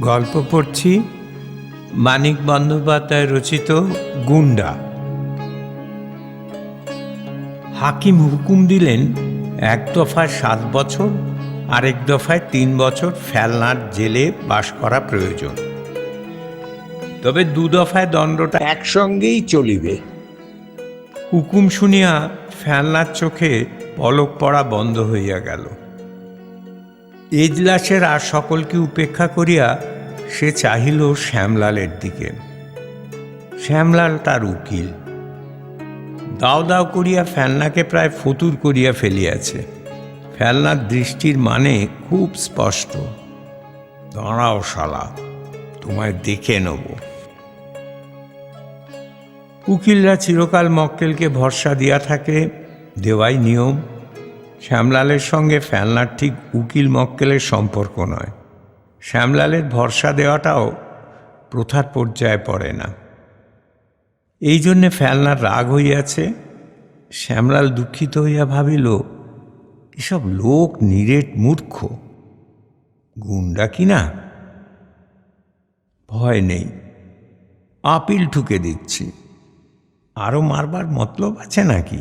গল্প পড়ছি মানিক বন্দ্যোপাধ্যায় রচিত গুন্ডা। হাকিম হুকুম দিলেন, এক দফায় সাত বছর, আরেক দফায় তিন বছর ফেলনার জেলে বাস করা প্রয়োজন। তবে দু দফায় দণ্ডটা একসঙ্গেই চলিবে। হুকুম শুনিয়া ফেলনার চোখে পলক পড়া বন্ধ হইয়া গেল। এজলাসের আর সকলকে উপেক্ষা করিয়া সে চাহিল শ্যামলালের দিকে। শ্যামলাল তার উকিল। দাও দাও করিয়া ফেলনাকে প্রায় ফতুর করিয়া ফেলিয়াছে। ফেলনার দৃষ্টির মানে খুব স্পষ্ট। দাঁড়াও শালা, তোমায় দেখে নেব। উকিলরা চিরকাল মক্কেলকে ভরসা দিয়া থাকে, দেওয়াই নিয়ম। শ্যামলালের সঙ্গে ফেলনার ঠিক উকিল মক্কেলের সম্পর্ক নয়। শ্যামলালের ভরসা দেওয়াটাও প্রথার পর্যায়ে পড়ে না। এই জন্যে ফেলনার রাগ হইয়াছে, শ্যামলাল দুঃখিত হইয়া ভাবিল, এসব লোক নিরেট মূর্খ, গুন্ডা কি না? ভয় নেই, আপিল ঠুকে দিচ্ছি। আরও মারবার মতলব আছে নাকি?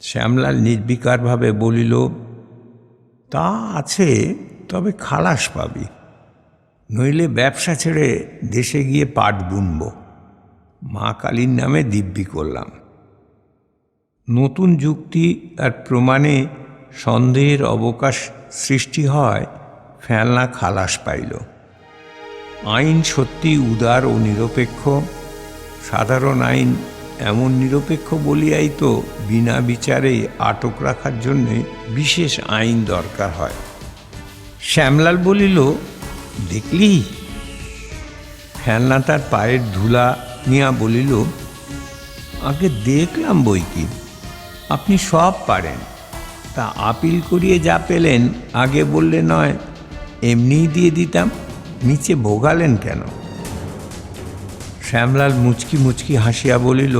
শ্যামলাল নির্বিকারভাবে বলিল, তা আছে, তবে খালাস পাবি। নইলে ব্যবসা ছেড়ে দেশে গিয়ে পাট বুনব। মা কালীর নামে দিব্যি করলাম। নতুন যুক্তি আর প্রমাণে সন্দেহের অবকাশ সৃষ্টি হয়, ফেলনা খালাস পাইল। আইন সত্যি উদার ও নিরপেক্ষ। সাধারণ আইন এমন নিরপেক্ষ বলিয়াই তো বিনা বিচারে আটক রাখার জন্যে বিশেষ আইন দরকার হয়। শ্যামলাল বলিল, দেখলি? ফেলনা তার পায়ের ধুলা নিয়া বলিল, আগে দেখলাম বই কি আপনি সব পারেন। তা আপিল করিয়ে যা পেলেন, আগে বললে নয়, এমনিই দিয়ে দিতাম, নিচে ভোগালেন কেন? শ্যামলাল মুচকি মুচকি হাসিয়া বলিল,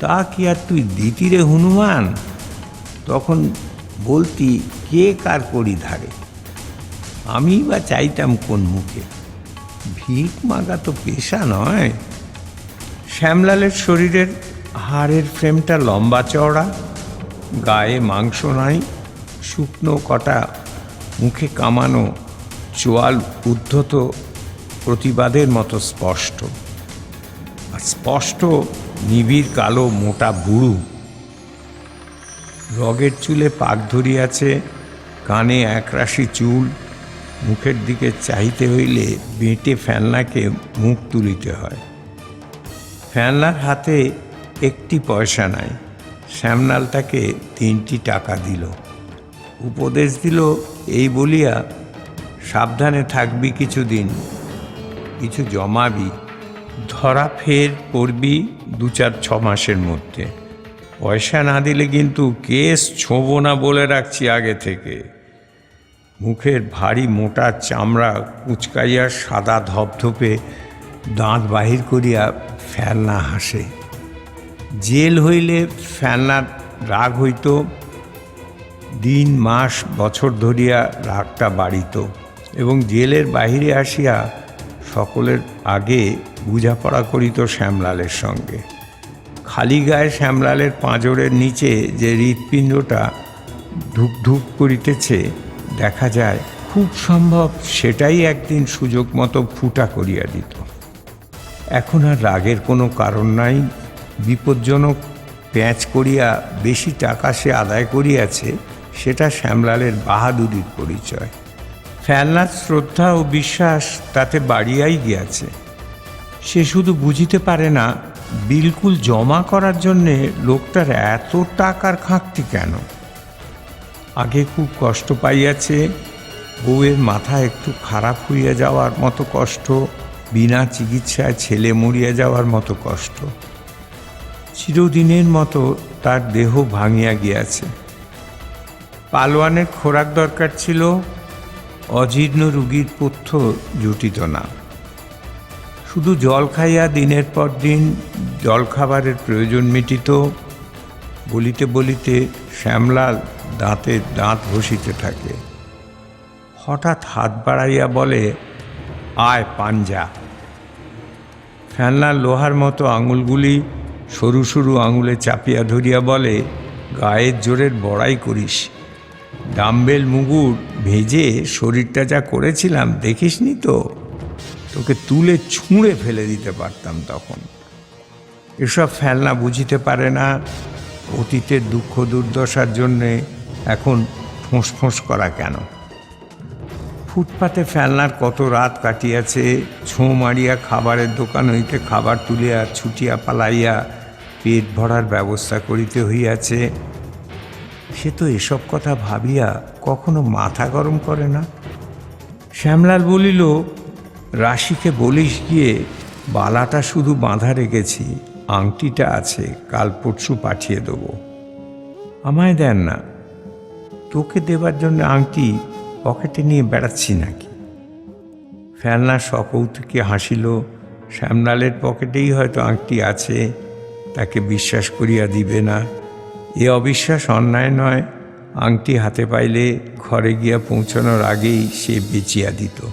তা কি আর তুই দিতি রে হনুমান? তখন বলতি, কে কার করি ধারে আমি বা চাইতাম কোন মুখে। ভিক মাগা তো পেশা নয়। শ্যামলালের শরীরের হাড়ের ফ্রেমটা লম্বা চওড়া, গায়ে মাংস নাই, শুকনো কটা মুখে কামানো চোয়াল উদ্ধত প্রতিবাদের মতো স্পষ্ট। আর স্পষ্ট নিবিড় কালো মোটা বুড়ু। রগের চুলে পাক ধরিয়াছে, কানে একরাশি চুল। মুখের দিকে চাহিতে হইলে বেঁটে ফেলনাকে মুখ তুলিতে হয়। ফেলনার হাতে একটি পয়সা নাই শ্যামলাল তাকে তিনটি টাকা দিল। উপদেশ দিল, এই বলিয়া সাবধানে থাকবি কিছুদিন, কিছু জমাবি। ধরা ফের করবি দু চার ছ মাসের মধ্যে। পয়সা না দিলে কিন্তু কেস ছোঁব না বলে রাখছি আগে থেকে। মুখের ভারী মোটা চামড়া কুচকাইয়া সাদা ধপধপে দাঁত বাহির করিয়া ফেলনা হাসে। জেল হইলে ফেলনার রাগ হইত, দিন, মাস, বছর ধরিয়া রাগটা বাড়িত এবং জেলের বাহিরে আসিয়া সকলের আগে বুঝাপড়া করিত শ্যামলালের সঙ্গে। খালি গায়ে শ্যামলালের পাঁজরের নিচে যে হৃৎপিণ্ডটা ধুপ ধুপ করিতেছে, দেখা যায় খুব সম্ভব সেটাই একদিন সুযোগ মতো ফুটা করিয়া দিত। এখন আর রাগের কোনো কারণ নাই, বিপজ্জনক প্যাঁচ করিয়া বেশি টাকা সে আদায় করিয়াছে, সেটা শ্যামলালের বাহাদুরির পরিচয়। ফেলনার শ্রদ্ধা ও বিশ্বাস তাতে বাড়িয়াই গিয়াছে। সে শুধু বুঝিতে পারে না, বিলকুল জমা করার জন্যে লোকটার এত টাকার খাঁকতি কেন? আগে খুব কষ্ট পাইয়াছে, বউয়ের মাথা একটু খারাপ হইয়া যাওয়ার মতো কষ্ট, বিনা চিকিৎসায় ছেলে মরিয়া যাওয়ার মতো কষ্ট। চিরদিনের মতো তার দেহ ভাঙিয়া গিয়াছে। পালোয়ানের খোরাক দরকার ছিল, অজীর্ণ রুগীর পথ্য জুটিত না। শুধু জল খাইয়া দিনের পর দিন জলখাবারের প্রয়োজন মিটিত, বলিতে বলিতে শ্যামলাল দাঁতে দাঁত ঘষিতে থাকে। হঠাৎ হাত বাড়াইয়া বলে, আয় পাঞ্জা। ফেলনার লোহার মতো আঙুলগুলি সরু সরু আঙুলে চাপিয়া ধরিয়া বলে, গায়ের জোরের বড়াই করিস। ডাম্বেল মুগুর ভেজে শরীরটা যা করেছিলাম দেখিসনি তো? তোকে তুলে ছুঁড়ে ফেলে দিতে পারতাম তখন। এসব ফেলনা বুঝিতে পারে না। অতীতের দুঃখ দুর্দশার জন্যে এখন ফোঁস ফোঁস করা কেন? ফুটপাতে ফেলনার কত রাত কাটিয়াছে, ছোঁ মারিয়া খাবারের দোকান হইতে খাবার তুলিয়া, ছুটিয়া পালাইয়া পেট ভরার ব্যবস্থা করিতে হইয়াছে। সে তো এসব কথা ভাবিয়া কখনো মাথা গরম করে না। শ্যামলাল বলিল রাশিকে বলিস গিয়ে, বালাটা শুধু বাঁধা রেখেছি, আংটিটা আছে, কাল পরশু পাঠিয়ে দেবো। আমায় দেন না। তোকে দেবার জন্য আংটি পকেটে নিয়ে বেড়াচ্ছি নাকি? ফেলনা সকৌতুকে হাসিল। শ্যামলালের পকেটেই হয়তো আংটি আছে, তাকে বিশ্বাস করিয়া দিবে না। এ অবিশ্বাস অন্যায় নয়, আংটি হাতে পাইলে ঘরে গিয়া পৌঁছানোর আগেই সে বেচিয়া দিত।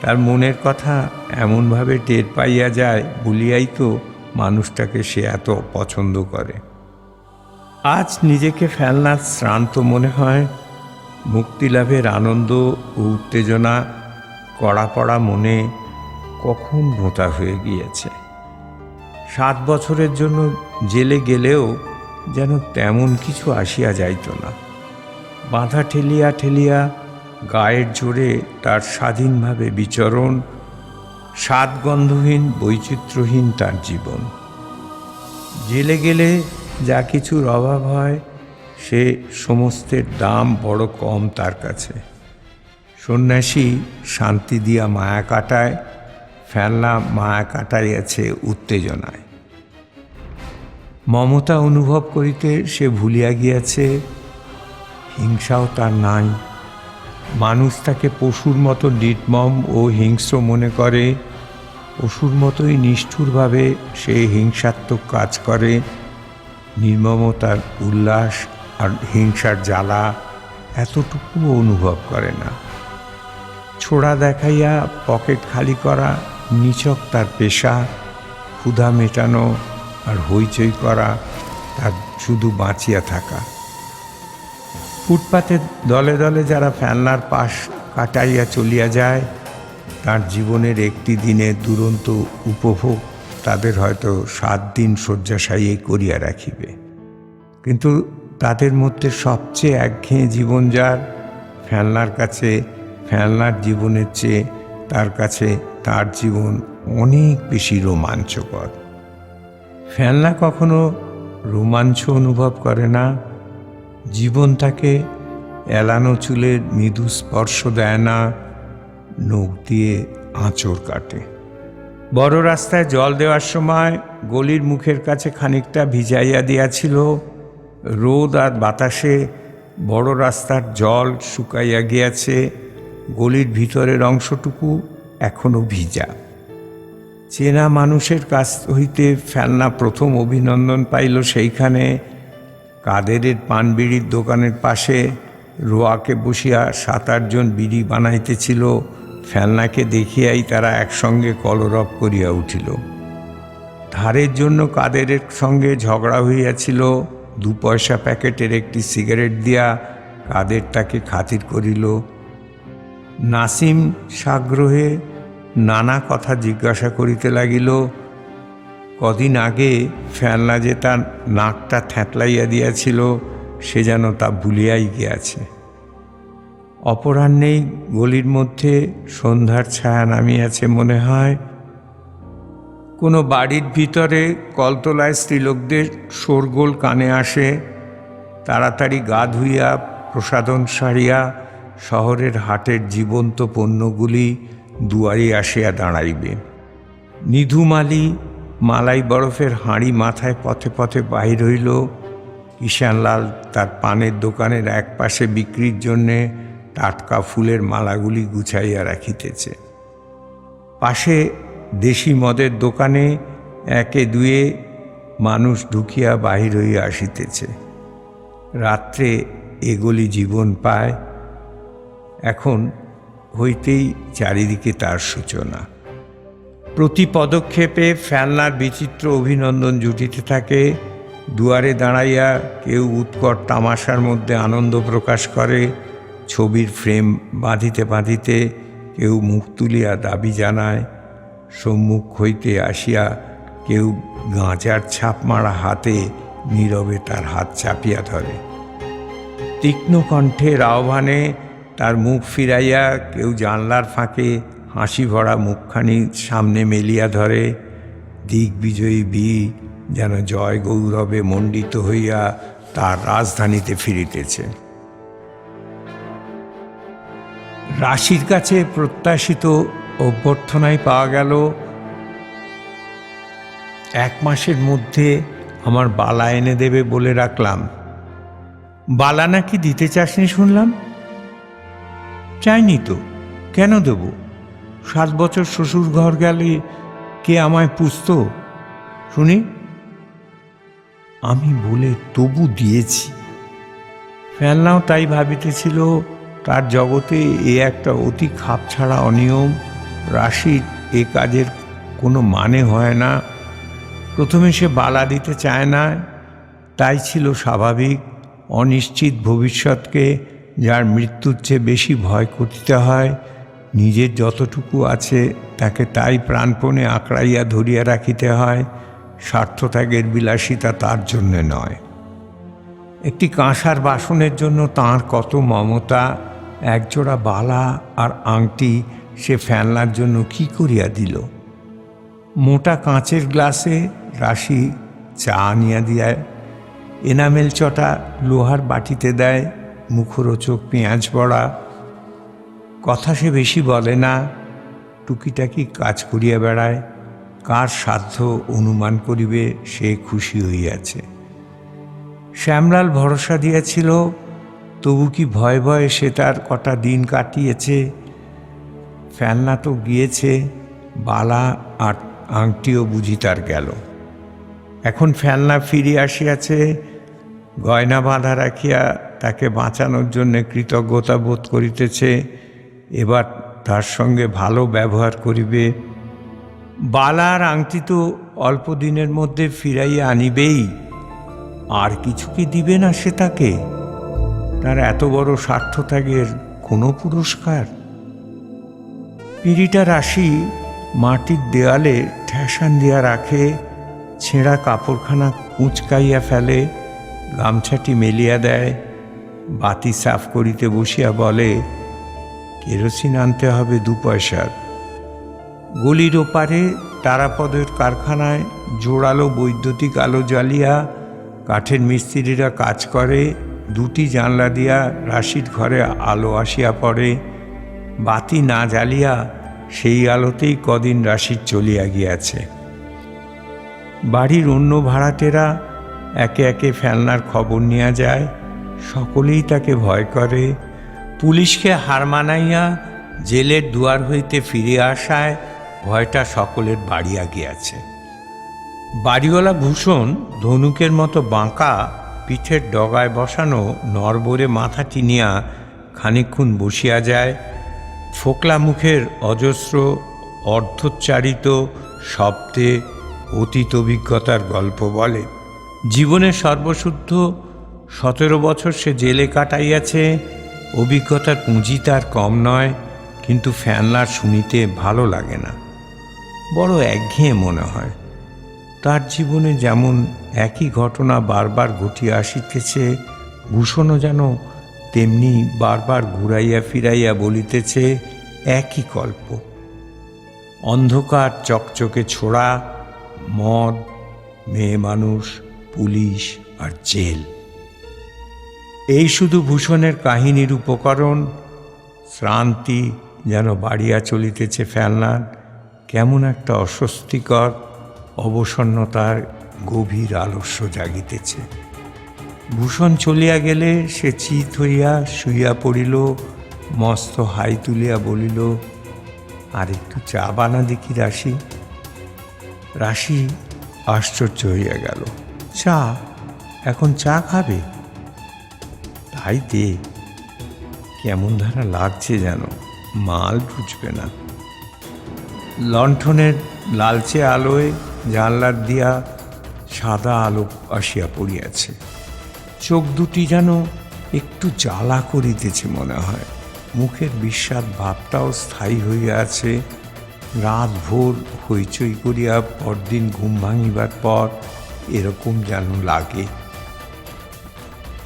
তার মনের কথা এমনভাবে টের পাইয়া যায় বলিয়াই তো মানুষটাকে সে এত পছন্দ করে। আজ নিজেকে ফেলনার শ্রান্ত মনে হয়, মুক্তিলাভের আনন্দ ও উত্তেজনা কড়া পড়া মনে কখন ভোঁতা হয়ে গিয়েছে। সাত বছরের জন্য জেলে গেলেও যেন তেমন কিছু আসিয়া যাইত না। বাঁধা ঠেলিয়া ঠেলিয়া গায়ের জোরে তার স্বাধীনভাবে বিচরণ, স্বাদগন্ধহীন, বৈচিত্র্যহীন তার জীবন। জেলে গেলে যা কিছুর অভাব হয়, সে সমস্তের দাম বড় কম তার কাছে। সন্ন্যাসী শান্তি দিয়া মায়া কাটায়, ফেলনা মায়া কাটাইয়াছে উত্তেজনায়। মমতা অনুভব করিতে সে ভুলিয়া গিয়াছে, হিংসাও তার নাই। মানুষ তাকে পশুর মতো নির্মম ও হিংস্র মনে করে। পশুর মতোই নিষ্ঠুরভাবে সে হিংসাত্মক কাজ করে। নির্মমতার উল্লাস আর হিংসার জ্বালা এতটুকুও অনুভব করে না। ছোড়া দেখাইয়া পকেট খালি করা নিচক তার পেশা, ক্ষুধা মেটানো আর হইচই করা, তার শুধু বাঁচিয়া থাকা। ফুটপাতে দলে দলে যারা ফেলনার পাশ কাটাইয়া চলিয়া যায়, তার জীবনের একটি দিনে দুরন্ত উপভোগ তাদের হয়তো সাত দিন শয্যাশায়ী করিয়া রাখিবে। কিন্তু তাদের মধ্যে সবচেয়ে একঘেয়ে জীবন যার, ফেলনার কাছে, ফেলনার জীবনের চেয়ে তার কাছে তার জীবন অনেক বেশি রোমাঞ্চকর। ফেলনা কখনো রোমাঞ্চ অনুভব করে না জীবন তাকে এলানো চুলের মৃদু স্পর্শ দেয় না, নখ দিয়ে আঁচড় কাটে। বড় রাস্তায় জল দেওয়ার সময় গলির মুখের কাছে খানিকটা ভিজাইয়া দিয়াছিল রোদ আর বাতাসে, বড় রাস্তার জল শুকাইয়া গিয়াছে, গলির ভিতরের অংশটুকু এখনও ভিজা। চেনা মানুষের কাছ হইতে ফেলনা প্রথম অভিনন্দন পাইল সেইখানে কাদেরের পান বিড়ির দোকানের পাশে রোয়াকে বসিয়া সাত আটজন বিড়ি বানাইতেছিল, ফেলনাকে দেখিয়াই তারা একসঙ্গে কলরব করিয়া উঠিল। ধারের জন্য কাদেরের সঙ্গে ঝগড়া হইয়াছিল, দু পয়সা প্যাকেটের একটি সিগারেট দিয়া কাদের তাকে খাতির করিল। নাসিম সাগ্রহে নানা কথা জিজ্ঞাসা করিতে লাগিল কদিন আগে ফেলনা যে তার নাকটা থ্যাতলাইয়া দিয়াছিল, সে যেন তা ভুলিয়াই গিয়াছে। অপরাহ্নেই গলির মধ্যে সন্ধ্যার ছায়া নামিয়াছে মনে হয়। কোনো বাড়ির ভিতরে কলতলায় স্ত্রীলোকদের শোরগোল কানে আসে। তাড়াতাড়ি গা ধুইয়া প্রসাদন সারিয়া, শহরের হাটের জীবন্ত পণ্যগুলি দুয়ারে আসিয়া দাঁড়াইবে। নিধুমালি মালাই বরফের হাঁড়ি মাথায় পথে পথে বাহির হইল। ঈশানলাল তার পানের দোকানের এক পাশে বিক্রির জন্যে টাটকা ফুলের মালাগুলি গুছাইয়া রাখিতেছে। পাশে দেশি মদের দোকানে একে দুয়ে মানুষ ঢুকিয়া বাহির হইয়া আসিতেছে। রাত্রে এগুলি জীবন পায়। এখন হইতেই চারিদিকে তার সূচনা। প্রতি পদক্ষেপে ফেলনার বিচিত্র অভিনন্দন জুটিতে থাকে। দুয়ারে দাঁড়াইয়া কেউ উৎকট তামাশার মধ্যে আনন্দ প্রকাশ করে। ছবির ফ্রেম বাঁধিতে বাঁধিতে কেউ মুখ তুলিয়া দাবি জানায়। সম্মুখ হইতে আসিয়া কেউ গাঁজার ছাপ মারা হাতে নীরবে তার হাত চাপিয়া ধরে। তীক্ষ্ণ কণ্ঠের আহ্বানে তার মুখ ফিরাইয়া কেউ জানলার ফাঁকে হাসি ভরা মুখখানি সামনে মেলিয়া ধরে। দিগ্বিজয়ী বীর যেন জয় গৌরবে মণ্ডিত হইয়া তার রাজধানীতে ফিরিতেছে। রাশির কাছে প্রত্যাশিত অভ্যর্থনায় পাওয়া গেল, এক মাসের মধ্যে আমার বালা এনে দেবে বলে রাখলাম। বালা নাকি দিতে চাসনি শুনলাম? চাইনি তো, কেন দেব? সাত বছর শ্বশুর ঘর গেলে কে আমায় পুষত? শুনি। আমি বলে তবু দিয়েছি। ফেলনাও তাই ভাবিতেছিল, তার জগতে এ একটা অতি খাপ ছাড়া অনিয়ম রাশির এ কাজের কোনো মানে হয় না। প্রথমে সে বালা দিতে চায় না, তাই ছিল স্বাভাবিক, অনিশ্চিত ভবিষ্যৎকে যার মৃত্যুর চেয়ে বেশি ভয় করতে হয় নিজের যতটুকু আছে তাকে তাই প্রাণপণে আঁকড়াইয়া ধরিয়া রাখিতে হয়, স্বার্থত্যাগের বিলাসিতা তার জন্যে নয়। একটি কাঁসার বাসনের জন্য তার কত মমতা, একজোড়া বালা আর আংটি সে ফেলনার জন্য কি করিয়া দিল? মোটা কাঁচের গ্লাসে রাশি চা আনিয়া দিয়ায়, এনামেল চটা লোহার বাটিতে দেয়, মুখরোচক পেঁয়াজ বড়া কথা সে বেশি বলে না, টুকিটাকি কাজ করিয়া বেড়ায়, কার সাধ্য অনুমান করিবে সে খুশি হইয়াছে। শ্যামলাল ভরসা দিয়াছিল, তবু কি ভয়ে ভয়ে সে তার কটা দিন কাটিয়েছে। ফেলনা তো গিয়েছে, বালা আর আংটিও বুঝি তার গেল। এখন ফেলনা ফিরিয়া আসিয়াছে, গয়না বাঁধা রাখিয়া তাকে বাঁচানোর জন্য কৃতজ্ঞতা বোধ করিতেছে এবার তার সঙ্গে ভালো ব্যবহার করিবে। বালার আংটি তো অল্প দিনের মধ্যে ফিরাইয়া আনিবেই। আর কিছু কি দিবে না সে তাকে? তার এত বড় স্বার্থত্যাগের কোনো পুরস্কার? পিড়িটা রাশি মাটির দেয়ালে ঠেসান দিয়া রাখে, ছেঁড়া কাপড়খানা কুঁচকাইয়া ফেলে, গামছাটি মেলিয়া দেয়, বাতি সাফ করিতে বসিয়া বলে কেরোসিন আনতে হবে দু পয়সার। গলির ওপারে তারাপদের কারখানায় জোড়ালো বৈদ্যুতিক আলো জ্বালিয়া কাঠের মিস্ত্রিরা কাজ করে, দুটি জানলা দিয়া রাশির ঘরে আলো আসিয়া পড়ে, বাতি না জ্বালিয়া সেই আলোতেই কদিন রাশির চলিয়া গিয়াছে। বাড়ির অন্য ভাড়াটেরা একে একে ফেলনার খবর নেওয়া যায়, সকলেই তাকে ভয় করে পুলিশকে হার মানাইয়া জেলের দুয়ার হইতে ফিরে আসায় ভয়টা সকলের বাড়িয়া গিয়াছে। বাড়িওয়ালা ভূষণ ধনুকের মতো বাঁকা পিঠের ডগায় বসানো নরবরে মাথা টিনিয়া খানিক্ষণ বসিয়া যায়। ফোকলা মুখের অজস্র, অর্ধোচ্চারিত শব্দে অতীত অভিজ্ঞতার গল্প বলে। জীবনের সর্বশুদ্ধ সতেরো বছর সে জেলে কাটাইয়াছে। অভিজ্ঞতার পুঁজি তার কম নয়, কিন্তু ফ্যানলার শুনিতে ভালো লাগে না। বড় একঘেয়ে মনে হয়। তার জীবনে যেমন একই ঘটনা বারবার ঘটিয়া আসিতেছে, ভূষণও যেন তেমনি বারবার ঘুরাইয়া ফিরাইয়া বলিতেছে একই গল্প। অন্ধকার চকচকে ছোড়া, মদ, মেয়ে মানুষ, পুলিশ আর জেল। এই শুধু ভূষণের কাহিনীর উপকরণ। শ্রান্তি যেন বাড়িয়া চলিতেছে ফেলনার, কেমন একটা অস্বস্তিকর অবসন্নতার গভীর আলস্য জাগিতেছে। ভূষণ চলিয়া গেলে সে চিত হইয়া শুইয়া পড়িল, মস্ত হাই তুলিয়া বলিল, আর একটু চা বানা দেখি রাশি। রাশি আশ্চর্য হইয়া গেল, চা? এখন চা খাবে? তাই দে কেমন ধারা লাগছে যেন? মাল বুঝবে না। লণ্ঠনের লালচে আলোয় জানলার দিয়া সাদা আলো আসিয়া পড়িয়াছে। চোখ দুটি যেন একটু জ্বালা করিতেছে মনে হয়। মুখের বিস্বাদ ভাবটাও স্থায়ী হইয়া আছে। রাত ভোর হইচই করিয়া পরদিন ঘুম ভাঙিবার পর এরকম যেন লাগে।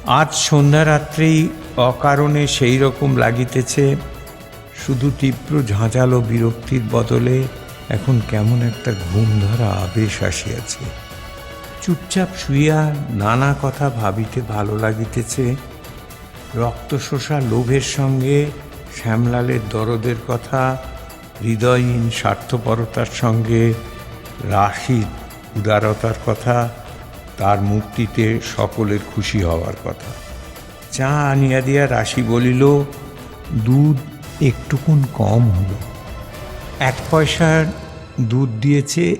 আজ সন্ধ্যা রাত্রেই অকারণে সেই রকম লাগিতেছে, শুধু তীব্র ঝাঁঝালো বিরক্তির বদলে এখন কেমন একটা ঘুম ধরা আবেশ আসিয়াছে। চুপচাপ শুইয়া নানা কথা ভাবিতে ভালো লাগিতেছে, রক্তশোষা লোভের সঙ্গে শ্যামলালের দরদের কথা, হৃদয়হীন স্বার্থপরতার সঙ্গে রাশির উদারতার কথা তার মুক্তিতে সকলের খুশি হওয়ার কথা। চা আনিয়া দিয়া রাশি বলিল, দুধ একটুকুন কম হলো। এক পয়সার দুধ দিয়েছে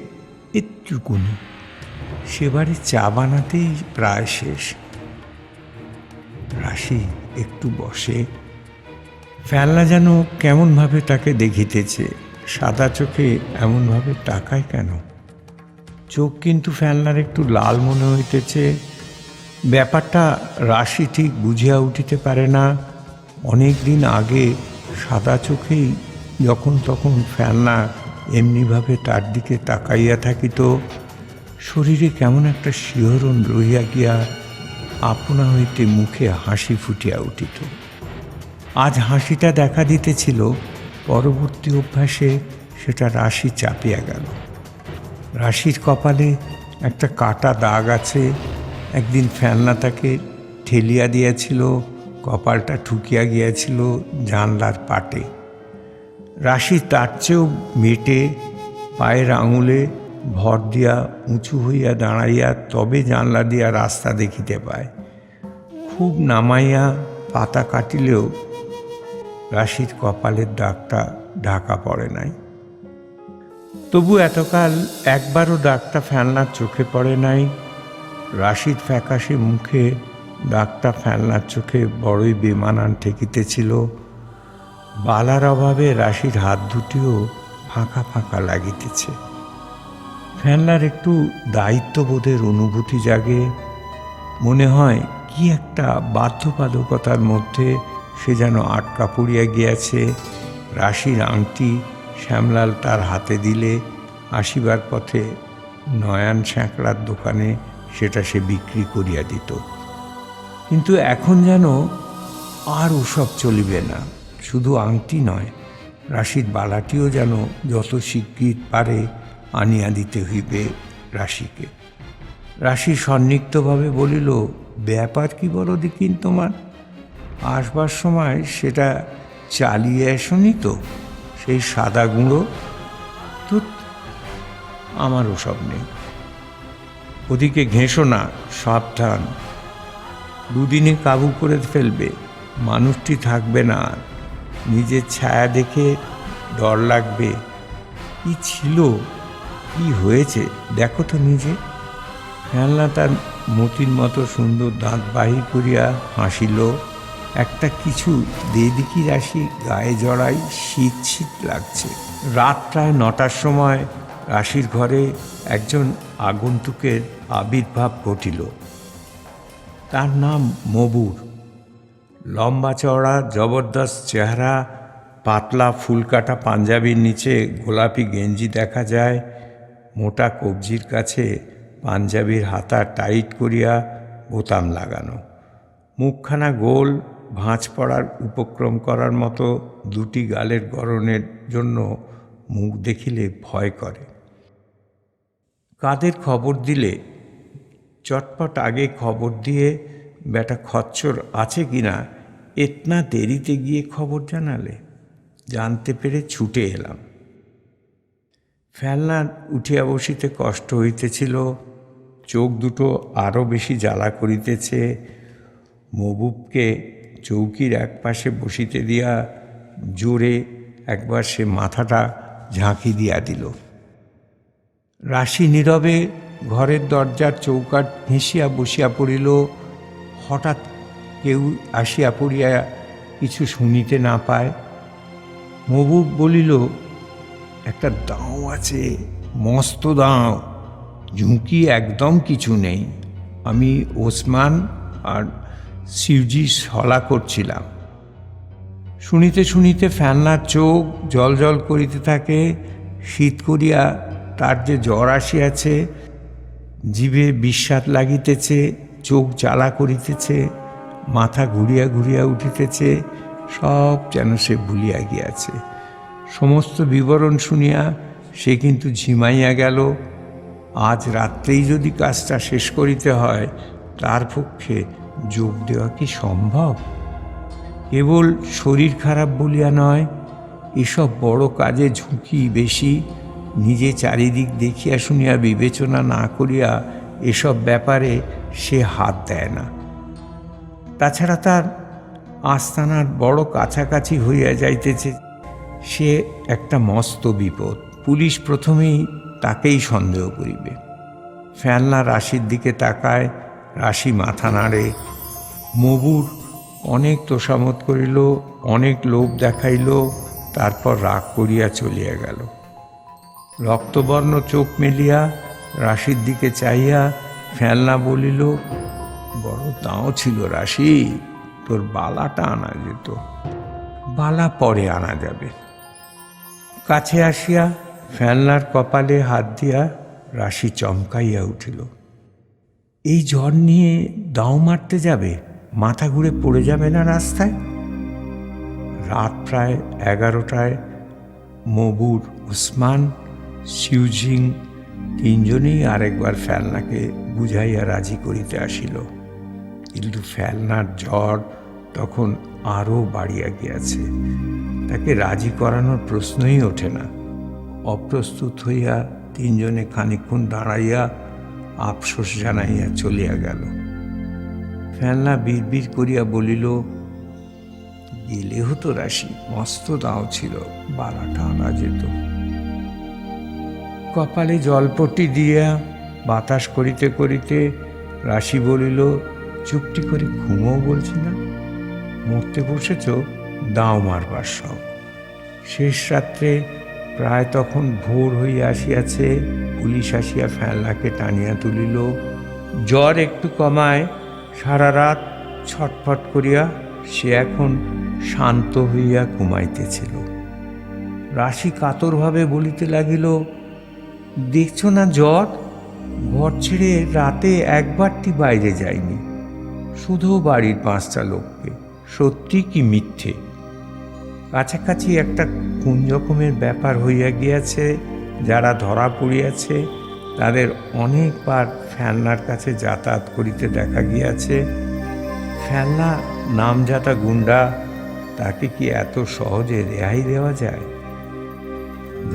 একটুকুনি। সেবারে চা বানাতেই প্রায় শেষ। রাশি একটু বসে। ফেলনা যেন কেমনভাবে তাকে দেখিতেছে, সাদা চোখে এমনভাবে তাকায় কেন? চোখ কিন্তু ফেলনার একটু লাল মনে হইতেছে। ব্যাপারটা রাশি ঠিক বুঝিয়া উঠিতে পারে না। অনেক দিন আগে সাদা চোখেই যখন তখন ফেলনা এমনিভাবে তার দিকে তাকাইয়া থাকিত। শরীরে কেমন একটা শিহরণ রহিয়া গিয়া আপনা হইতে মুখে হাসি ফুটিয়া উঠিত। আজ হাসিটা দেখা দিতেছিল, পরবর্তী অভ্যাসে সেটা রাশি চাপিয়া গেল। রাশির কপালে একটা কাটা দাগ আছে। একদিন ফেলনা তাকে ঠেলিয়া দিয়েছিল, কপালটা ঠুকিয়া গিয়াছিল জানলার পাটে। রাশি তার চেয়েও মেটে পায়ের আঙুলে ভর দিয়া উঁচু হইয়া দাঁড়াইয়া তবে জানলা দিয়া রাস্তা দেখিতে পায়। খুব নামাইয়া পাতা কাটিলেও রাশির কপালের দাগটা ঢাকা পড়ে নাই। তবু এতকাল একবারও দাগটা ফেলনার চোখে পড়ে নাই। রাশির ফ্যাকাশে মুখে দাগটা ফেলনার চোখে বড়ই বেমানান ঠেকিতেছিল। বালার অভাবে রাশির হাত দুটিও ফাঁকা ফাঁকা লাগিতেছে। ফেলনার একটু দায়িত্ববোধের অনুভূতি জাগে। মনে হয়, কি একটা বাধ্যবাধকতার মধ্যে সে যেন আটকা পড়িয়া গিয়াছে। রাশির আংটি শ্যামলাল তার হাতে দিলে আসিবার পথে নয়ান স্যাঁকড়ার দোকানে সেটা সে বিক্রি করিয়া দিত। কিন্তু এখন যেন আর ওসব চলিবে না, শুধু আংটি নয়, রাশির বালাটিও যেন যত শিগগির পারে আনিয়া দিতে হইবে রাশিকে। রাশি সন্নিগ্ধভাবে বলিল, ব্যাপার কি বলো দেখিন তোমার? আসবার সময় সেটা চালিয়ে আসনি তো? সেই সাদা গুঁড়ো? তো আমার ওসব নেই। ওদিকে ঘেঁষো না, সাবধান। দুদিনে কাবু করে ফেলবে, মানুষটি থাকবে না। নিজের ছায়া দেখে ডর লাগবে। কি ছিল, কি হয়েছে, দেখো তো নিজে। খেলনা তার মতির মতো সুন্দর দাঁত বাহির করিয়া হাসিল। একটা কিছু দেদিকি রাশি গায়ে জড়াই শীত শীত লাগছে। রাত প্রায় নটার সময় রাশির ঘরে একজন আগন্তুকের আবির্ভাব ঘটিল। তার নাম মবুর। লম্বা চওড়া, জবরদস্ত চেহারা, পাতলা ফুলকাটা পাঞ্জাবির নিচে গোলাপি গেঞ্জি দেখা যায়, মোটা কবজির কাছে পাঞ্জাবির হাতা টাইট করিয়া বোতাম লাগানো। মুখখানা গোল ভাঁজ পড়ার উপক্রম করার মতো দুটি গালের গড়নের জন্য মুখ দেখিলে ভয় করে। কাদের খবর দিলে? চটপট আগে খবর দিয়ে, বেটা খচ্চর আছে কি না? এতনা দেরিতে গিয়ে খবর জানালে? জানতে পেরে ছুটে এলাম। ফেলনা উঠিয়া বসিতে কষ্ট হইতেছিল, চোখ দুটো আরও বেশি জ্বালা করিতেছে, মবুবকে চৌকির এক পাশে বসিতে দিয়া জোরে একবার সে মাথাটা ঝাঁকি দিয়া দিল। রাশি নীরবে ঘরের দরজার চৌকাট ঘেঁষিয়া বসিয়া পড়িল। হঠাৎ কেউ আসিয়া পড়িয়া কিছু শুনিতে না পায়। মবুব বলিল, একটা দাও আছে, মস্ত দাও। ঝুঁকি একদম কিছু নেই। আমি ওসমান আর শিবজি সলা করছিলাম। শুনিতে শুনিতে ফ্যানলার চোখ জল জল করিতে থাকে, শীত করিয়া তার যে জ্বর আসিয়াছে, জিভে বিস্বাদ লাগিতেছে, চোখ জ্বালা করিতেছে, মাথা ঘুরিয়া ঘুরিয়া উঠিতেছে, সব যেন সে ভুলিয়া গিয়াছে। সমস্ত বিবরণ শুনিয়া সে কিন্তু ঝিমাইয়া গেল। আজ রাত্রেই যদি কাজটা শেষ করিতে হয়, তার পক্ষে যোগ দেওয়া কি সম্ভব? কেবল শরীর খারাপ বলিয়া নয়, এসব বড় কাজে ঝুঁকি বেশি। নিজে চারিদিক দেখিয়া শুনিয়া বিবেচনা না করিয়া এসব ব্যাপারে সে হাত দেয় না। তাছাড়া তার আস্তানার বড় কাছাকাছি হইয়া যাইতেছে। সে একটা মস্ত বিপদ। পুলিশ প্রথমেই তাকেই সন্দেহ করিবে। ফ্যানলা রাশির দিকে তাকায়, রাশি মাথা নাড়ে মবুর অনেক তোষামত করিল, অনেক লোভ দেখাইল, তারপর রাগ করিয়া চলিয়া গেল। রক্তবর্ণ চোখ মেলিয়া রাশির দিকে চাইয়া ফেলনা বলিল, বড় তাও ছিল রাশি, তোর বালাটা আনা যেত। বালা পরে আনা যাবে। কাছে আসিয়া ফেলনার কপালে হাত দিয়া রাশি চমকাইয়া উঠিল, এই জ্বর নিয়ে দাও মারতে যাবে? মাথা ঘুরে পড়ে যাবে না রাস্তায়? রাত প্রায় এগারোটায় মবুর ওসমান সিউজিং তিনজনেই আরেকবার ফেলনাকে বুঝাইয়া রাজি করিতে আসিল। কিন্তু ফেলনার জ্বর তখন আরও বাড়িয়া গিয়াছে। তাকে রাজি করানোর প্রশ্নই ওঠে না। অপ্রস্তুত হইয়া তিনজনে খানিক্ষণ দাঁড়াইয়া আফসোস জানাইয়া চলিয়া গেল। ফেলনা বিড়বিড় করিয়া বলিল, গেলে হতো রাশি, মস্ত দাও ছিল বালাটা আনা যেত। কপালে জলপট্টি দিয়া বাতাস করিতে করিতে রাশি বলিল, চুপটি করে ঘুমও বলছি না। মরতে বসেছ, দাও মারবার সব শেষ রাত্রে প্রায় তখন ভোর হইয়া আসিয়াছে, পুলিশ আসিয়া ফেলনাকে টানিয়া তুলিল, জ্বর একটু কমায় সারা রাত ছটফট করিয়া সে এখন শান্ত হইয়া ঘুমাইতেছিল। রাশি কাতরভাবে বলিতে লাগিল, দেখছ না জ্বর? ঘর ছেড়ে রাতে একবারটি বাইরে যায়নি শুধু বাড়ির পাঁচটা লোককে। সত্যি কি মিথ্যে? কাছাকাছি একটা কোন রকমের ব্যাপার হইয়া গিয়াছে, যারা ধরা পড়িয়াছে, তাদের অনেকবার ফেলনার কাছে যাতায়াত করিতে দেখা গিয়াছে, ফেলনা নামজাতা গুন্ডা, তাকে কি এত সহজে রেহাই দেওয়া যায়?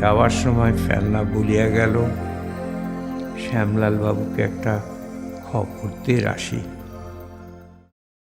যাওয়ার সময় ফেলনা বলিয়া গেল শ্যামলাল বাবুকে একটা খবর দিয়ে রাশি।